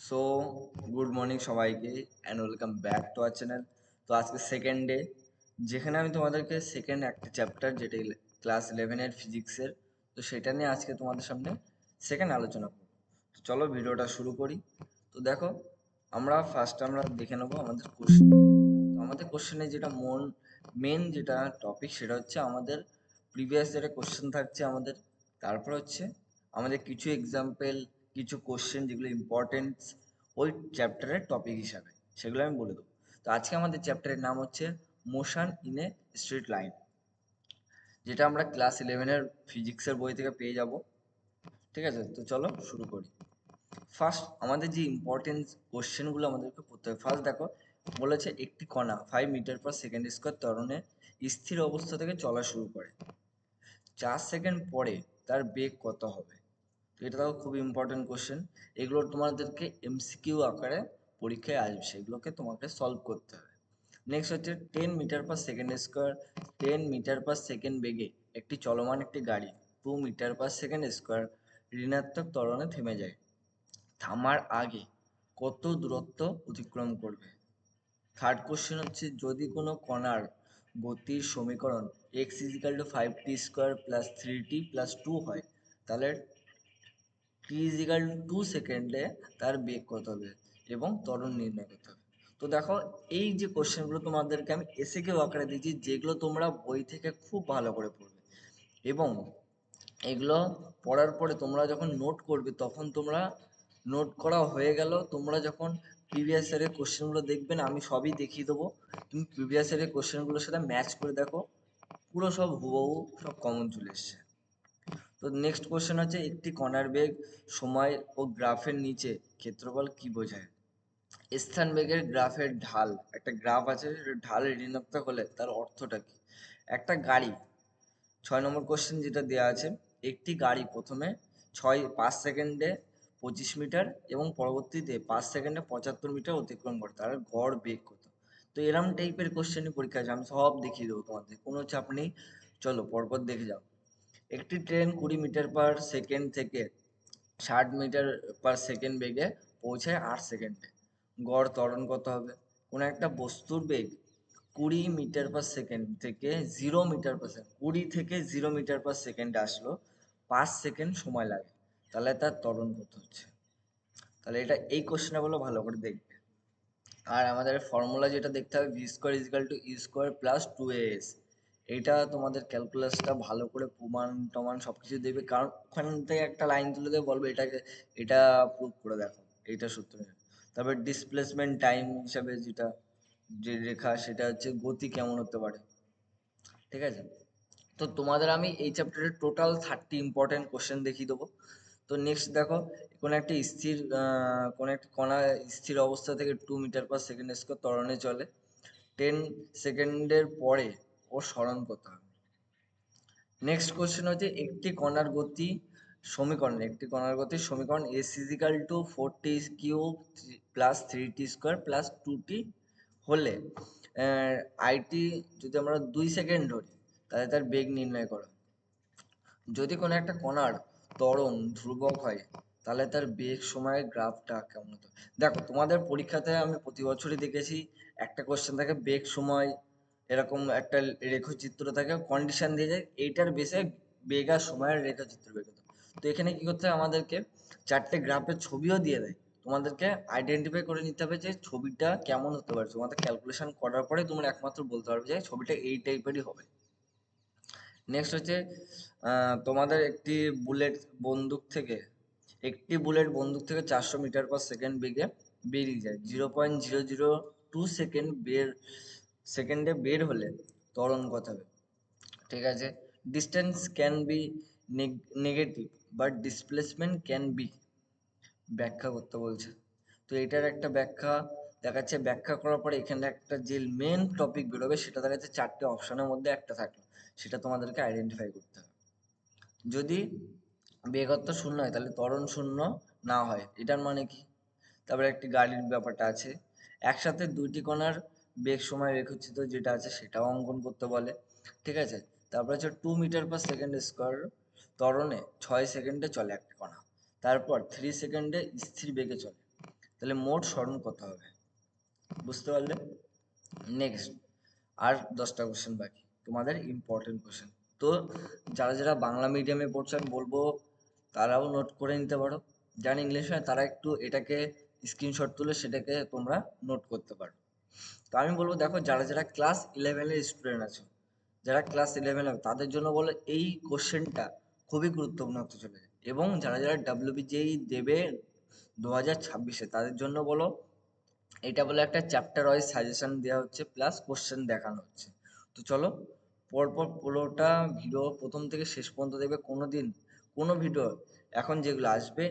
So good morning সবাইকে and welcome back to our channel তো আজকে সেকেন্ড ডে যেখানে আমি তোমাদেরকে সেকেন্ড একটা চ্যাপ্টার যেটা ক্লাস ইলেভেনের ফিজিক্সের তো সেটা নিয়ে আজকে তোমাদের সামনে সেকেন্ড আলোচনা করব। তো চলো ভিডিওটা শুরু করি। তো দেখো, আমরা ফার্স্ট আমরা দেখে নেব আমাদের কোশ্চেন আমাদের কোশ্চেনে যেটা মন মেন যেটা টপিক সেটা হচ্ছে আমাদের প্রিভিয়াস যেটা কোশ্চেন থাকছে আমাদের, তারপর হচ্ছে আমাদের কিছু এক্সাম্পল কিছু কোশ্চেন যেগুলো ইম্পর্টেন্ট ওই চ্যাপ্টারের টপিক হিসাবে, সেগুলো আমি বলে দেবো। তো আজকে আমাদের চ্যাপ্টারের নাম হচ্ছে motion in a straight line যেটা আমরা ক্লাস ইলেভেনের ফিজিক্সের বই থেকে পেয়ে যাব। ঠিক আছে? তো চলো শুরু করি। ফার্স্ট আমাদের যে ইম্পর্টেন্ট কোশ্চেনগুলো আমাদেরকে পড়তে হবে। ফার্স্ট দেখো, বলেছে একটি কণা five metre per second square তরণে স্থির অবস্থা থেকে চলা শুরু করে। চার সেকেন্ড পরে তার বেগ কত হবে? তো এটা দেখো খুব ইম্পর্টেন্ট কোশ্চেন এগুলো তোমাদেরকে এমসিকিউ আকারে পরীক্ষায় আসবে, সেগুলোকে তোমাকে সলভ করতে হবে। নেক্সট হচ্ছে ten metre per second square ten metre per second বেগে একটি চলমান একটি গাড়ি two metre per second square ঋণাত্মক ত্বরণে থেমে যায়। থামার আগে কত দূরত্ব অতিক্রম করবে? থার্ড কোশ্চেন হচ্ছে, যদি কোনো কণার গতির সমীকরণ x is equal to five t square plus three t plus two হয়, তাহলে টি ইজিক্যাল টু সেকেন্ডে তার বেগ কত হবে এবং ত্বরণ নির্ণয় করতে হবে। তো দেখো, এই যে কোশ্চেনগুলো তোমাদেরকে আমি এসে কেউ আকারে দিয়েছি, যেগুলো তোমরা বই থেকে খুব ভালো করে পড়বে। এবং এগুলো পড়ার পরে তোমরা যখন নোট করবে, তখন তোমরা নোট করা হয়ে গেল, তোমরা যখন প্রিভিয়াস ইয়ারের কোশ্চেনগুলো দেখবে না, আমি সবই দেখিয়ে দেবো। তুমি প্রিভিয়াস ইয়ারের কোশ্চেনগুলোর সাথে ম্যাচ করে দেখো, পুরো সব হুবহু সব কমন চলে এসছে। তো নেক্সট কোশ্চেন হচ্ছে, একটি কণার বেগ, সময় ও গ্রাফের নিচে ক্ষেত্রফল কি বোঝায়? স্থান বেগের গ্রাফের ঢাল, একটা গ্রাফ আছে ঢাল ঋণাত্মক হলে তার অর্থটা কি? একটা গাড়ি, ছয় নম্বর কোশ্চেন যেটা দেওয়া আছে, একটি গাড়ি প্রথমে ছয়, পাঁচ সেকেন্ডে পঁচিশ মিটার এবং পরবর্তীতে পাঁচ সেকেন্ডে পঁচাত্তর মিটার অতিক্রম করে, তার গড় বেগ কত? তো এরম টাইপের কোশ্চেনই পরীক্ষা আছে, আমি সব দেখিয়ে দেবো তোমাদের, কোনো চাপ নেই, চলো পরপর দেখে যাও। একটি ট্রেন কুড়ি মিটার পার সেকেন্ড থেকে ষাট মিটার পার সেকেন্ড বেগে পৌঁছায় আট সেকেন্ডে। গড় ত্বরণ কত হবে? কোনো একটা বস্তুর বেগ কুড়ি মিটার পার সেকেন্ড থেকে জিরো মিটার পার সেকেন্ড, কুড়ি থেকে জিরো মিটার পার সেকেন্ড আসলো পাঁচ সেকেন্ড সময় লাগে। তাহলে তার ত্বরণ কত হচ্ছে? তাহলে এটা এই কোশ্চেনটা বলো, ভালো করে দেখবে। আর আমাদের ফর্মুলা যেটা দেখতে হবে v square is equal to u square plus two s এইটা তোমাদের ক্যালকুলাসটা ভালো করে প্রমাণ টমান সব কিছু দেবে কারণ ওখান থেকে একটা লাইন তুলে দেবে, বলবে এটাকে, এটা প্রুভ করে দেখো, এইটা সূত্র তারপর ডিসপ্লেসমেন্ট টাইম হিসাবে যেটা, যে রেখা, সেটা হচ্ছে গতি কেমন হতে পারে। ঠিক আছে? তো তোমাদের আমি এই চ্যাপ্টারে টোটাল থার্টি ইম্পর্টেন্ট কোশ্চেন দেখিয়ে দেবো। তো নেক্সট দেখো, কোনো একটা স্থির কোনো একটা কণা স্থির অবস্থা থেকে two metre per second square ত্বরণে চলে। টেন সেকেন্ডের পরে ও স্মরণ করতে হবে নেক্সট কোশ্চেন হচ্ছে একটি কণার গতি সমীকরণ একটি কণার গতির সমীকরণ s is equal to four t cube plus three t square plus two t হলে আইটি যদি আমরা দুই সেকেন্ড ধরি, তাহলে তার বেগ নির্ণয় করো। যদি কোনো একটা কণার ত্বরণ ধ্রুবক হয়, তাহলে তার বেগ সময়ের গ্রাফটা কেমন হতো? দেখো, তোমাদের পরীক্ষাতে আমি প্রতি বছরই দেখেছি, একটা কোশ্চেন থাকে বেগ সময় এরকম একটা রেখাচিত্র থাকে কন্ডিশন দিয়ে যায়, এইটার বেসে বেগ সময়ের রেখাচিত্র বের করতে তো এখানে কি করতে হয় আমাদেরকে চারটে গ্রাফের ছবিও দিয়ে দেয়। তোমাদেরকে আইডেন্টিফাই করে নিতে হবে যে ছবিটা কেমন হতে পারে। তোমাদের ক্যালকুলেশন করার পরে তোমরা একমাত্র বলতে পারবে যে ছবিটা এই টাইপেরই হবে। নেক্সট হচ্ছে তোমাদের একটি বুলেট বন্দুক থেকে, একটি বুলেট বন্দুক থেকে চারশো মিটার পার সেকেন্ড বেগে বেরিয়ে যায়। Zero point zero zero two second বের সেকেন্ডে বের হলে ত্বরণ কত হবে ঠিক আছে? Distance can be negative but displacement can be ব্যাখ্যা করতে বলছে। তো এটার একটা ব্যাখ্যা দেখাচ্ছে। ব্যাখ্যা করার পরে এখানে একটা যে মেন টপিক বেরোবে, সেটা দেখাচ্ছে চারটে অপশনের মধ্যে একটা থাকল। সেটা তোমাদেরকে আইডেন্টিফাই করতে হবে। যদি বেগত্ব শূন্য হয়, তাহলে ত্বরণ শূন্য না হয়। এটার মানে কি? তারপরে একটি গাড়ির ব্যাপারটা আছে। একসাথে দুইটি কণার বেগ সময় রেখচিত যেটা আছে সেটাও অঙ্কন করতে বলে, ঠিক আছে? তারপর হচ্ছে two metre per second square ত্বরণে ছয় সেকেন্ডে চলে একটা কণা, তারপর থ্রি সেকেন্ডে স্থির বেগে চলে। তাহলে মোট স্মরণ কত হবে? বুঝতে পারলে? নেক্সট আর দশটা কোশ্চেন বাকি, তোমাদের ইম্পর্টেন্ট কোশ্চেন তো যারা যারা বাংলা মিডিয়ামে পড়ছে, আমি বলব তারাও নোট করে নিতে পারো। যারা ইংলিশ হয়, তারা একটু এটাকে স্ক্রিনশট তুলে সেটাকে তোমরা নোট করতে পারো। তো আমি বলব, দেখো, যারা যারা ক্লাস ইলেভেনের স্টুডেন্ট আছো, যারা ক্লাস ইলেভেন তাদের জন্য বলো, এই কোশ্চেনটা খুবই গুরুত্বপূর্ণ হতে চলেছে। এবং যারা যারা ডাব্লিউবিজেই দেবে দু হাজার ছাব্বিশে, তাদের জন্য বলো, এটা বলে একটা চ্যাপ্টার ওয়াইজ সাজেশন দেওয়া হচ্ছে প্লাস কোশ্চেন দেখানো হচ্ছে। তো চলো, পরপর পুরোটা ভিডিও প্রথম থেকে শেষ পর্যন্ত দেখবে কোনো দিন কোনো ভিডিও এখন যেগুলো আসবে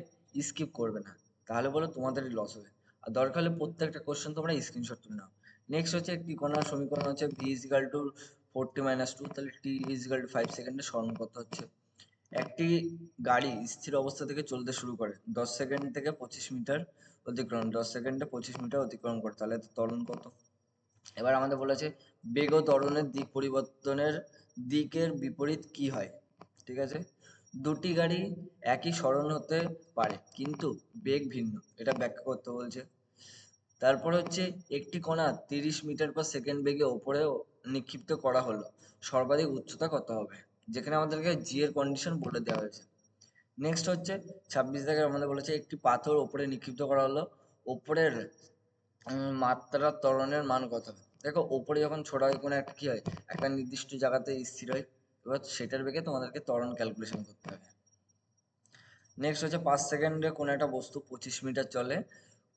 স্কিপ করবে না। তাহলে বলো, তোমাদেরই লস হবে। আর দরকার হলে প্রত্যেকটা কোশ্চেন তোমরা স্ক্রিনশট তুলে নাও। নেক্সট হচ্ছে একটি কোনো সমীকরণ হচ্ছে v is equal to forty minus two তাহলে t is is equal to five সেকেন্ডে স্মরণ করতে হচ্ছে? একটি গাড়ি স্থির অবস্থা থেকে চলতে শুরু করে, দশ সেকেন্ড থেকে পঁচিশ মিটার অতিক্রম, দশ সেকেন্ডে পঁচিশ মিটার অতিক্রম করে, তাহলে ত্বরণ কত? এবার আমাদের বলেছে বেগ ও ত্বরণের দিক পরিবর্তনের দিকের বিপরীত কি হয়? ঠিক আছে? দুটি গাড়ি একই স্মরণ হতে পারে, কিন্তু বেগ ভিন্ন। এটা ব্যাখ্যা করতে বলছে। তারপর হচ্ছে একটি কণা তিরিশ মিটার পার সেকেন্ড বেগে ওপরে নিক্ষিপ্ত করা হলো। সর্বাধিক উচ্চতা কত হবে? যেখানে আমাদেরকে জি এর কন্ডিশন বলে দেওয়া হয়েছে। নেক্সট হচ্ছে ছাব্বিশ দাগের আমাদের বলেছে একটি পাথর ওপরে নিক্ষিপ্ত করা হলো। ওপরের মাত্রা ত্বরণের মান কত দেখো, ওপরে যখন ছোড়া হয় কোনো একটা কি হয়? একটা নির্দিষ্ট জায়গাতে স্থির হয়। এবার সেটার বেগে তোমাদেরকে ত্বরণ ক্যালকুলেশন করতে হবে। নেক্সট হচ্ছে পাঁচ সেকেন্ডে কোনো একটা বস্তু পঁচিশ মিটার চলে,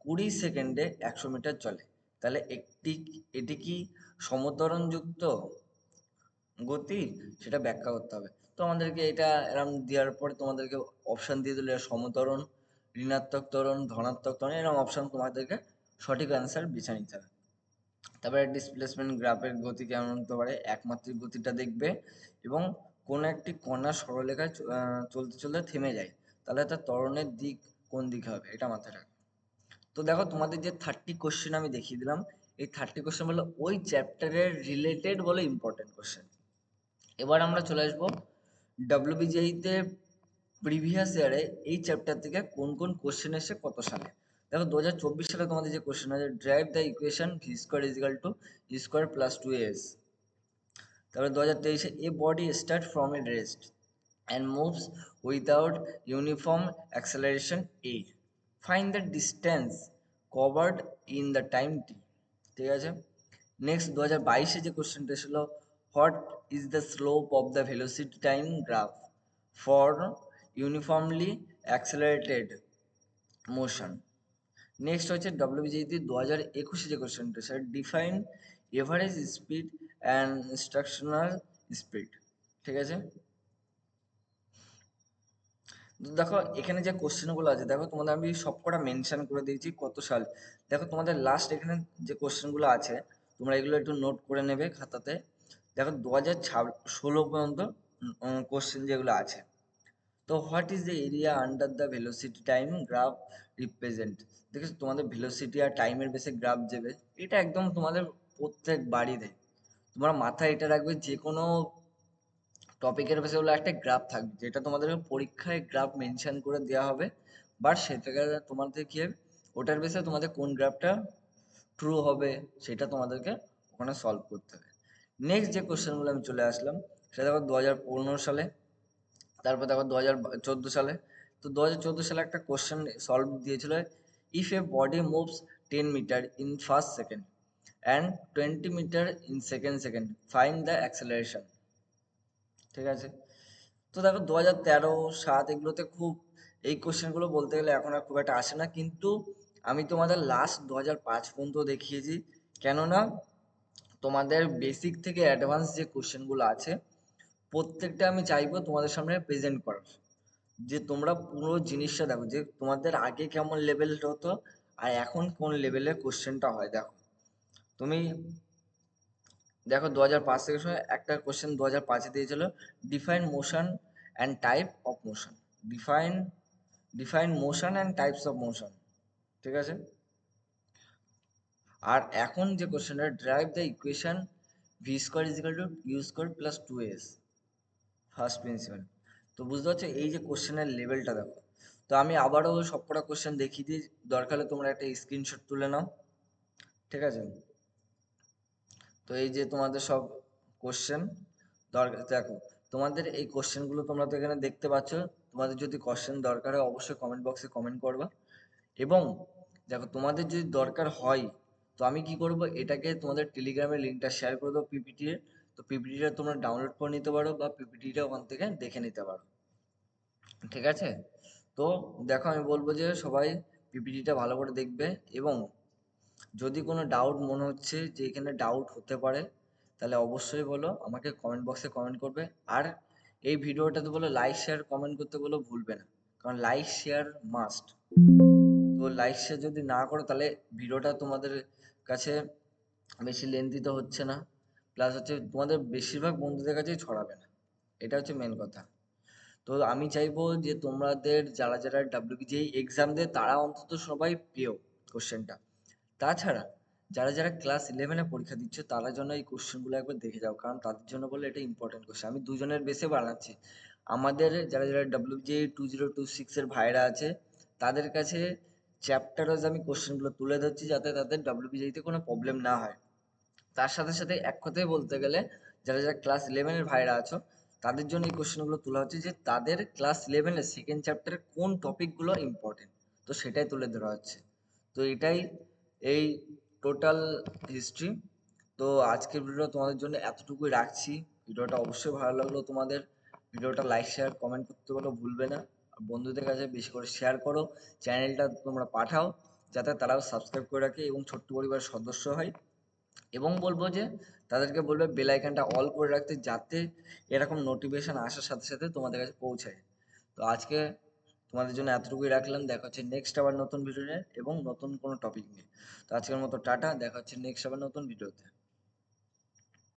কুড়ি সেকেন্ডে একশো মিটার চলে। তাহলে একটি, এটি কি সমতরণযুক্ত গতি? সেটা ব্যাখ্যা করতে হবে। তো আমাদেরকে এটা এরম দেওয়ার পরে তোমাদেরকে অপশান দিয়ে দিলে সমতরণ, ঋণাত্মক ত্বরণ, ধনাত্মক তরণ এরকম অপশান তোমাদেরকে সঠিক অ্যান্সার বেছে নিতে হবে। তারপরে ডিসপ্লেসমেন্ট গ্রাফের গতি কেমন হতে পারে? একমাত্রিক গতিটা দেখবে এবং কোনো একটি কণা সরলরেখায় চলতে চলতে থেমে যায়। তাহলে তার ত্বরণের দিক কোন দিকে হবে? এটা মাথায় রাখবে। তো দেখো তোমাদের যে থার্টি কোশ্চেন আমি দেখিয়ে দিলাম, এই থার্টি কোশ্চেন বলে ওই চ্যাপ্টারের রিলেটেড বলে ইম্পর্টেন্ট কোশ্চেন এবার আমরা চলে আসব ডাব্লিউবিজিআইতে প্রিভিয়াস ইয়ারে এই চ্যাপ্টার থেকে কোন কোন কোশ্চেন এসে কত সালে? দেখো দু হাজার চব্বিশ সালে তোমাদের যে কোশ্চেন আছে derive the equation v square is equal to u square plus two s তারপরে দু হাজার তেইশে a body start from a rest and moves without uniform acceleration a find the distance covered in the time t ঠিক আছে? Next দু হাজার বাইশে যে কোশ্চেনটা ছিল what is the slope of the velocity time graph for uniformly accelerated motion next হচ্ছে ডব্লিউবিজিতে দু হাজার একুশে যে কোশ্চেনটা sir define average speed and instructional speed ঠিক আছে? দেখো, এখানে যে কোশ্চেনগুলো আছে, দেখো তোমাদের আমি সবকটা মেনশন করে দিয়েছি কত সাল। দেখো তোমাদের লাস্ট এখানে যে কোশ্চেনগুলো আছে, তোমরা এগুলো একটু নোট করে নেবে খাতাতে। দেখো দু হাজার ষোলো পর্যন্ত কোশ্চেন যেগুলো আছে। তো what is the area under the velocity time graph represent দেখেছ, তোমাদের ভেলোসিটি আর টাইমের বেসে গ্রাফ দেবে, এটা একদম তোমাদের প্রত্যেক বাড়িতে। তোমরা মাথায় এটা রাখবে যে কোনো টপিকের বেসে হলো একটা গ্রাফ থাকবে, যেটা তোমাদের পরীক্ষায় গ্রাফ মেনশন করে দেওয়া হবে। বাট সেটাকে তোমাদের কি হবে, ওটার বেসে তোমাদের কোন গ্রাফটা ট্রু হবে, সেটা তোমাদেরকে ওখানে সলভ করতে হবে। নেক্সট যে কোশ্চেনগুলো আমি চলে আসলাম, সেটা দেখো দু হাজার পনেরো সালে তারপর দেখো দু হাজার চোদ্দ সালে, তো দু হাজার চোদ্দ সালে একটা কোশ্চেন সলভ দিয়েছিল if a body moves ten metre in first second and twenty metre in second second find the acceleration ঠিক আছে? তো দেখো দু হাজার তেরো সাত এগুলোতে খুব, এই কোশ্চেনগুলো বলতে গেলে এখন আর খুব একটা আসে না, কিন্তু আমি তোমাদের লাস্ট দু হাজার পাঁচ পর্যন্ত দেখিয়েছি। কেননা তোমাদের বেসিক থেকে অ্যাডভান্স যে কোশ্চেনগুলো আছে প্রত্যেকটা আমি চাইব তোমাদের সামনে প্রেজেন্ট করার। যে তোমরা পুরো জিনিসটা দেখো, যে তোমাদের আগে কেমন লেভেলটা হতো আর এখন কোন লেভেলের কোশ্চেনটা হয়, দেখো। তুমি দেখো দু হাজার পাঁচ থেকে সময় একটা কোশ্চেন দু হাজার পাঁচে দিয়েছিল define motion and type of motion define define motion and types of motion ঠিক আছে? আর এখন যে কোশ্চেনটা derive the equation v square is equal to u square plus two s first principle তো বুঝতে পারছ? এই যে কোশ্চেনের লেভেলটা দেখো। তো আমি আবারও সবকটা কোশ্চেন দেখিয়ে দিই। দরকার হলে তোমরা একটা স্ক্রিনশট তুলে নাও। ঠিক আছে? তো এই যে তোমাদের সব কোশ্চেন দরকার, দেখো, তোমাদের এই কোশ্চেনগুলো তোমরা তো এখানে দেখতে পাচ্ছ। তোমাদের যদি কোশ্চেন দরকার হয়, অবশ্যই কমেন্ট বক্সে কমেন্ট করবা। এবং দেখো, তোমাদের যদি দরকার হয়, তো আমি কি করব? এটাকে তোমাদের টেলিগ্রামের লিঙ্কটা শেয়ার করে দেবো পিপিটি এর তো পিপিটিটা তোমরা ডাউনলোড করে নিতে পারো বা পিপিটিটা ওখান থেকে দেখে নিতে পারো। ঠিক আছে? তো দেখো আমি বলব যে সবাই পিপিটিটা ভালো করে দেখবে এবং যদি কোনো ডাউট মনে হচ্ছে যে এখানে ডাউট হতে পারে, তাহলে অবশ্যই বলো, আমাকে কমেন্ট বক্সে কমেন্ট করবে। আর এই ভিডিওটাতে বলো লাইক শেয়ার কমেন্ট করতে বলো ভুলবে না। কারণ লাইক শেয়ার মাস্ট তো লাইক শেয়ার যদি না করো, তাহলে ভিডিওটা তোমাদের কাছে বেশি লেন্থি তো হচ্ছে না। প্লাস হচ্ছে তোমাদের বেশিরভাগ বন্ধুদের কাছেই ছড়াবে না। এটা হচ্ছে মেন কথা। তো আমি চাইব যে তোমাদের যারা যারা ডাব্লিউবিজিআই এক্সাম দেয়, তারা অন্তত সবাই পেও কোশ্চেনটা তাছাড়া যারা যারা ক্লাস ইলেভেনে পরীক্ষা দিচ্ছে, তারা জন্য এই কোশ্চেনগুলো একবার দেখে যাও, কারণ তাদের জন্য বলে এটা ইম্পর্টেন্ট কোশ্চেন আমি দুজনের বেসে বানাচ্ছি। আমাদের যারা যারা ডাব্লিউবিজিআই টু জিরো টু সিক্সের ভাইরা আছে, তাদের কাছে চ্যাপ্টার ওয়াইজ আমি কোশ্চেনগুলো তুলে ধরছি, যাতে তাদের ডাব্লিউবিজিআইতে কোনো প্রবলেম না হয়। তার সাথে সাথে এক কথায় বলতে গেলে, যারা যারা ক্লাস ইলেভেনের ভাইরা আছো, তাদের জন্য এই কোশ্চেনগুলো তোলা হচ্ছে যে, তাদের ক্লাস ইলেভেনের সেকেন্ড চ্যাপ্টারে কোন টপিকগুলো ইম্পর্টেন্ট তো সেটাই তুলে ধরা হচ্ছে। তো এটাই এই টোটাল হিস্ট্রি তো আজকের ভিডিও তোমাদের জন্য এতটুকুই রাখছি। ভিডিওটা অবশ্যই ভালো লাগল তোমাদের। ভিডিওটা লাইক শেয়ার কমেন্ট করতে বলো ভুলবে না। বন্ধুদের কাছে বেশি করে শেয়ার করো। চ্যানেলটা তোমরা পাঠাও, যাতে তারাও সাবস্ক্রাইব করে রাখে এবং ছোট্ট পরিবারের সদস্য হয়। এবং বলব যে তাদেরকে বলবে বেল আইকনটা অল করে রাখতে যাতে এরকম নোটিফিকেশন আসার সাথে সাথে তোমাদের কাছে পৌঁছায়। তো আজকে তোমাদের জন্য এতটুকুই রাখলাম। দেখা হচ্ছে নেক্সট আবার নতুন ভিডিও নিয়ে এবং নতুন কোনো টপিক নিয়ে। তো আজকের মতো টাটা। দেখা হচ্ছে নেক্সট আবার নতুন ভিডিওতে